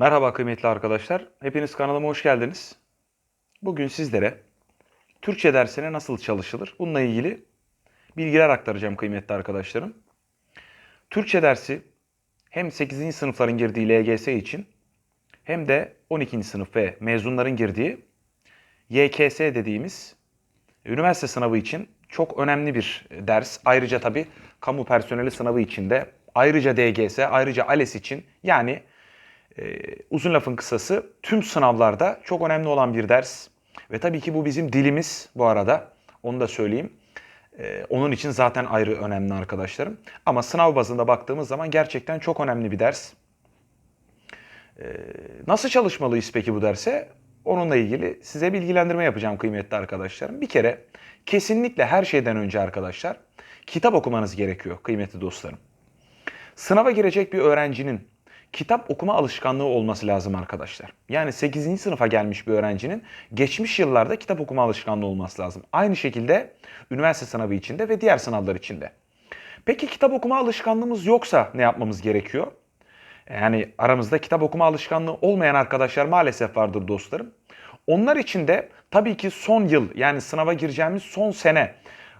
Merhaba kıymetli arkadaşlar. Hepiniz kanalıma hoş geldiniz. Bugün sizlere Türkçe dersine nasıl çalışılır? Bununla ilgili bilgiler aktaracağım kıymetli arkadaşlarım. Türkçe dersi hem 8. sınıfların girdiği LGS için hem de 12. sınıf ve mezunların girdiği YKS dediğimiz üniversite sınavı için çok önemli bir ders. Ayrıca tabii kamu personeli sınavı için de ayrıca DGS, ayrıca ALES için yani ee, uzun lafın kısası tüm sınavlarda çok önemli olan bir ders. Ve tabii ki bu bizim dilimiz bu arada. Onu da söyleyeyim. Ee, onun için zaten ayrı önemli arkadaşlarım. Ama sınav bazında baktığımız zaman gerçekten çok önemli bir ders. Ee, nasıl çalışmalıyız peki bu derse? Onunla ilgili size bilgilendirme yapacağım kıymetli arkadaşlarım. Bir kere kesinlikle her şeyden önce arkadaşlar kitap okumanız gerekiyor kıymetli dostlarım. Sınava girecek bir öğrencinin kitap okuma alışkanlığı olması lazım arkadaşlar. Yani 8. sınıfa gelmiş bir öğrencinin geçmiş yıllarda kitap okuma alışkanlığı olması lazım. Aynı şekilde üniversite sınavı içinde ve diğer sınavlar içinde. Peki kitap okuma alışkanlığımız yoksa ne yapmamız gerekiyor? Yani aramızda kitap okuma alışkanlığı olmayan arkadaşlar maalesef vardır dostlarım. Onlar için de tabii ki son yıl yani sınava gireceğimiz son sene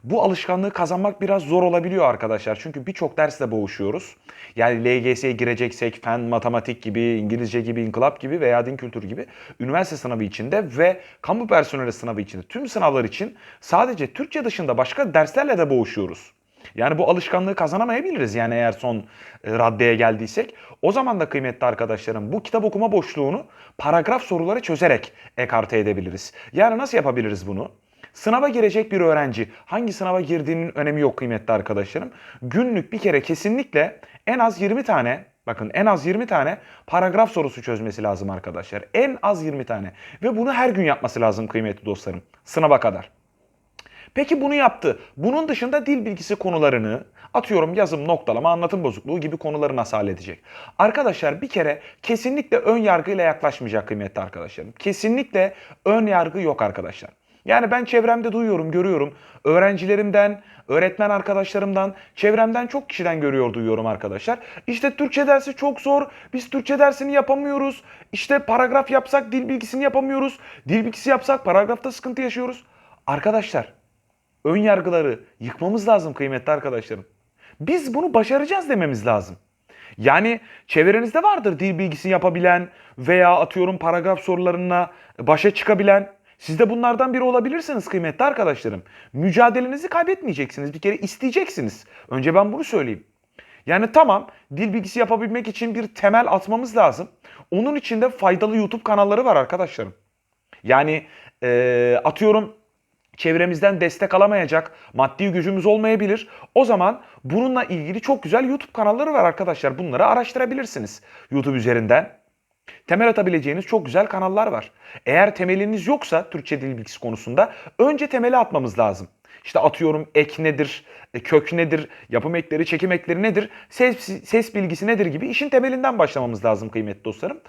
bu alışkanlığı kazanmak biraz zor olabiliyor arkadaşlar. Çünkü birçok dersle boğuşuyoruz. Yani LGS'ye gireceksek fen, matematik gibi, İngilizce gibi, inkılap gibi veya din kültürü gibi üniversite sınavı içinde ve kamu personeli sınavı içinde tüm sınavlar için sadece Türkçe dışında başka derslerle de boğuşuyoruz. Yani bu alışkanlığı kazanamayabiliriz yani eğer son e, raddeye geldiysek. O zaman da kıymetli arkadaşlarım bu kitap okuma boşluğunu paragraf soruları çözerek ekarte edebiliriz. Yani nasıl yapabiliriz bunu? Sınava girecek bir öğrenci hangi sınava girdiğinin önemi yok kıymetli arkadaşlarım. Günlük bir kere kesinlikle en az 20 tane bakın en az 20 tane paragraf sorusu çözmesi lazım arkadaşlar. En az 20 tane ve bunu her gün yapması lazım kıymetli dostlarım sınava kadar. Peki bunu yaptı. Bunun dışında dil bilgisi konularını atıyorum yazım, noktalama, anlatım bozukluğu gibi konuları nasıl halledecek? Arkadaşlar bir kere kesinlikle ön yargıyla yaklaşmayacak kıymetli arkadaşlarım. Kesinlikle ön yargı yok arkadaşlar. Yani ben çevremde duyuyorum, görüyorum. Öğrencilerimden, öğretmen arkadaşlarımdan, çevremden çok kişiden görüyor, duyuyorum arkadaşlar. İşte Türkçe dersi çok zor. Biz Türkçe dersini yapamıyoruz. İşte paragraf yapsak dil bilgisini yapamıyoruz. Dil bilgisi yapsak paragrafta sıkıntı yaşıyoruz. Arkadaşlar, ön yargıları yıkmamız lazım kıymetli arkadaşlarım. Biz bunu başaracağız dememiz lazım. Yani çevrenizde vardır dil bilgisini yapabilen veya atıyorum paragraf sorularına başa çıkabilen. Siz de bunlardan biri olabilirsiniz kıymetli arkadaşlarım. Mücadelenizi kaybetmeyeceksiniz. Bir kere isteyeceksiniz. Önce ben bunu söyleyeyim. Yani tamam dil bilgisi yapabilmek için bir temel atmamız lazım. Onun için de faydalı YouTube kanalları var arkadaşlarım. Yani e, atıyorum çevremizden destek alamayacak, maddi gücümüz olmayabilir. O zaman bununla ilgili çok güzel YouTube kanalları var arkadaşlar. Bunları araştırabilirsiniz YouTube üzerinden. Temel atabileceğiniz çok güzel kanallar var. Eğer temeliniz yoksa Türkçe dil bilgisi konusunda önce temeli atmamız lazım. İşte atıyorum ek nedir, e, kök nedir, yapım ekleri, çekim ekleri nedir, ses, ses bilgisi nedir gibi işin temelinden başlamamız lazım kıymetli dostlarım.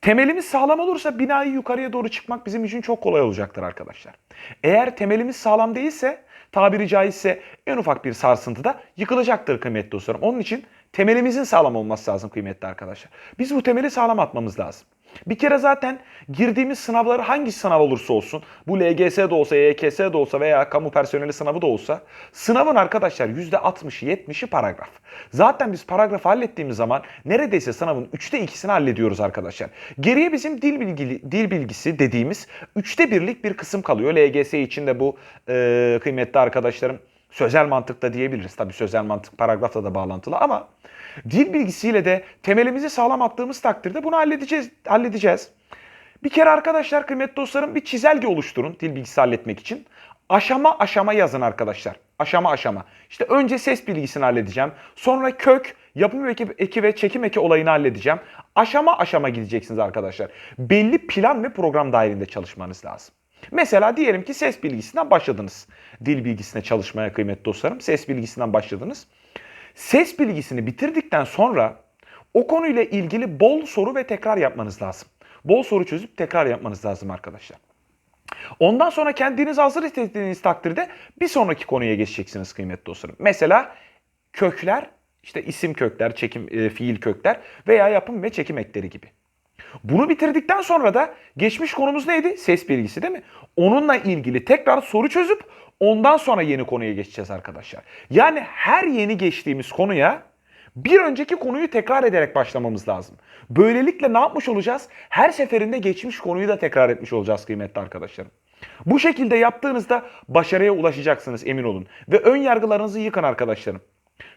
Temelimiz sağlam olursa binayı yukarıya doğru çıkmak bizim için çok kolay olacaktır arkadaşlar. Eğer temelimiz sağlam değilse tabiri caizse en ufak bir sarsıntıda yıkılacaktır kıymetli dostlarım. Onun için temelimizin sağlam olması lazım kıymetli arkadaşlar. Biz bu temeli sağlam atmamız lazım. Bir kere zaten girdiğimiz sınavları hangi sınav olursa olsun, bu LGS de olsa, YKS de olsa veya kamu personeli sınavı da olsa, sınavın arkadaşlar %60'ı 70'i paragraf. Zaten biz paragrafı hallettiğimiz zaman neredeyse sınavın 3'te 2'sini hallediyoruz arkadaşlar. Geriye bizim dil, bilgili, dil bilgisi dediğimiz 3'te birlik bir kısım kalıyor. LGS için de bu e, kıymetli arkadaşlarım sözel mantıkta diyebiliriz. Tabii sözel mantık paragrafla da bağlantılı ama dil bilgisiyle de temelimizi sağlam attığımız takdirde bunu halledeceğiz. halledeceğiz. Bir kere arkadaşlar kıymetli dostlarım bir çizelge oluşturun dil bilgisi halletmek için. Aşama aşama yazın arkadaşlar. Aşama aşama. İşte önce ses bilgisini halledeceğim. Sonra kök, yapım eki, eki ve çekim eki olayını halledeceğim. Aşama aşama gideceksiniz arkadaşlar. Belli plan ve program dahilinde çalışmanız lazım. Mesela diyelim ki ses bilgisinden başladınız. Dil bilgisine çalışmaya kıymetli dostlarım. Ses bilgisinden başladınız. Ses bilgisini bitirdikten sonra o konuyla ilgili bol soru ve tekrar yapmanız lazım. Bol soru çözüp tekrar yapmanız lazım arkadaşlar. Ondan sonra kendiniz hazır hissettiğiniz takdirde bir sonraki konuya geçeceksiniz kıymetli dostlarım. Mesela kökler, işte isim kökler, çekim, e, fiil kökler veya yapım ve çekim ekleri gibi. Bunu bitirdikten sonra da geçmiş konumuz neydi? Ses bilgisi değil mi? Onunla ilgili tekrar soru çözüp ondan sonra yeni konuya geçeceğiz arkadaşlar. Yani her yeni geçtiğimiz konuya bir önceki konuyu tekrar ederek başlamamız lazım. Böylelikle ne yapmış olacağız? Her seferinde geçmiş konuyu da tekrar etmiş olacağız kıymetli arkadaşlarım. Bu şekilde yaptığınızda başarıya ulaşacaksınız emin olun. Ve ön yargılarınızı yıkın arkadaşlarım.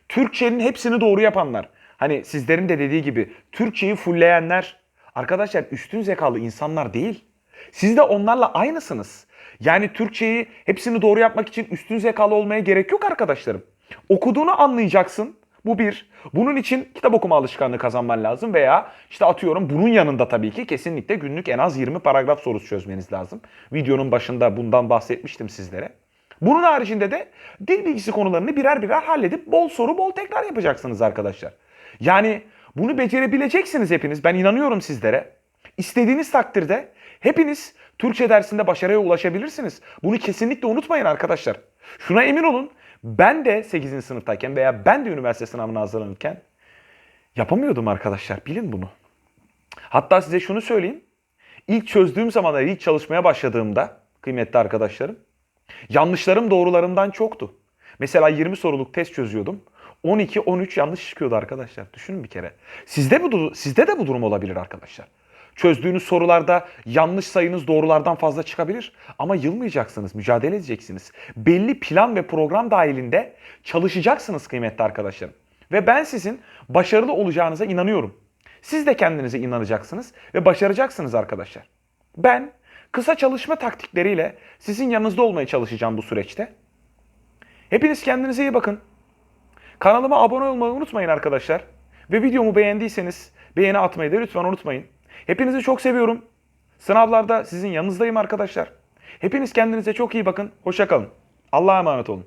Türkçenin hepsini doğru yapanlar. Hani sizlerin de dediği gibi Türkçeyi fullleyenler arkadaşlar üstün zekalı insanlar değil. Siz de onlarla aynısınız. Yani Türkçeyi hepsini doğru yapmak için üstün zekalı olmaya gerek yok arkadaşlarım. Okuduğunu anlayacaksın. Bu bir. Bunun için kitap okuma alışkanlığı kazanman lazım veya işte atıyorum bunun yanında tabii ki kesinlikle günlük en az 20 paragraf sorusu çözmeniz lazım. Videonun başında bundan bahsetmiştim sizlere. Bunun haricinde de dil bilgisi konularını birer birer halledip bol soru bol tekrar yapacaksınız arkadaşlar. Yani bunu becerebileceksiniz hepiniz. Ben inanıyorum sizlere. İstediğiniz takdirde hepiniz Türkçe dersinde başarıya ulaşabilirsiniz. Bunu kesinlikle unutmayın arkadaşlar. Şuna emin olun. Ben de 8. sınıftayken veya ben de üniversite sınavına hazırlanırken yapamıyordum arkadaşlar. Bilin bunu. Hatta size şunu söyleyeyim. İlk çözdüğüm zamanlar, ilk çalışmaya başladığımda kıymetli arkadaşlarım, yanlışlarım doğrularımdan çoktu. Mesela 20 soruluk test çözüyordum. 12-13 yanlış çıkıyordu arkadaşlar. Düşünün bir kere. Sizde bu sizde de bu durum olabilir arkadaşlar. Çözdüğünüz sorularda yanlış sayınız doğrulardan fazla çıkabilir ama yılmayacaksınız, mücadele edeceksiniz. Belli plan ve program dahilinde çalışacaksınız kıymetli arkadaşlarım. Ve ben sizin başarılı olacağınıza inanıyorum. Siz de kendinize inanacaksınız ve başaracaksınız arkadaşlar. Ben kısa çalışma taktikleriyle sizin yanınızda olmaya çalışacağım bu süreçte. Hepiniz kendinize iyi bakın. Kanalıma abone olmayı unutmayın arkadaşlar. Ve videomu beğendiyseniz beğeni atmayı da lütfen unutmayın. Hepinizi çok seviyorum. Sınavlarda sizin yanınızdayım arkadaşlar. Hepiniz kendinize çok iyi bakın. Hoşça kalın. Allah'a emanet olun.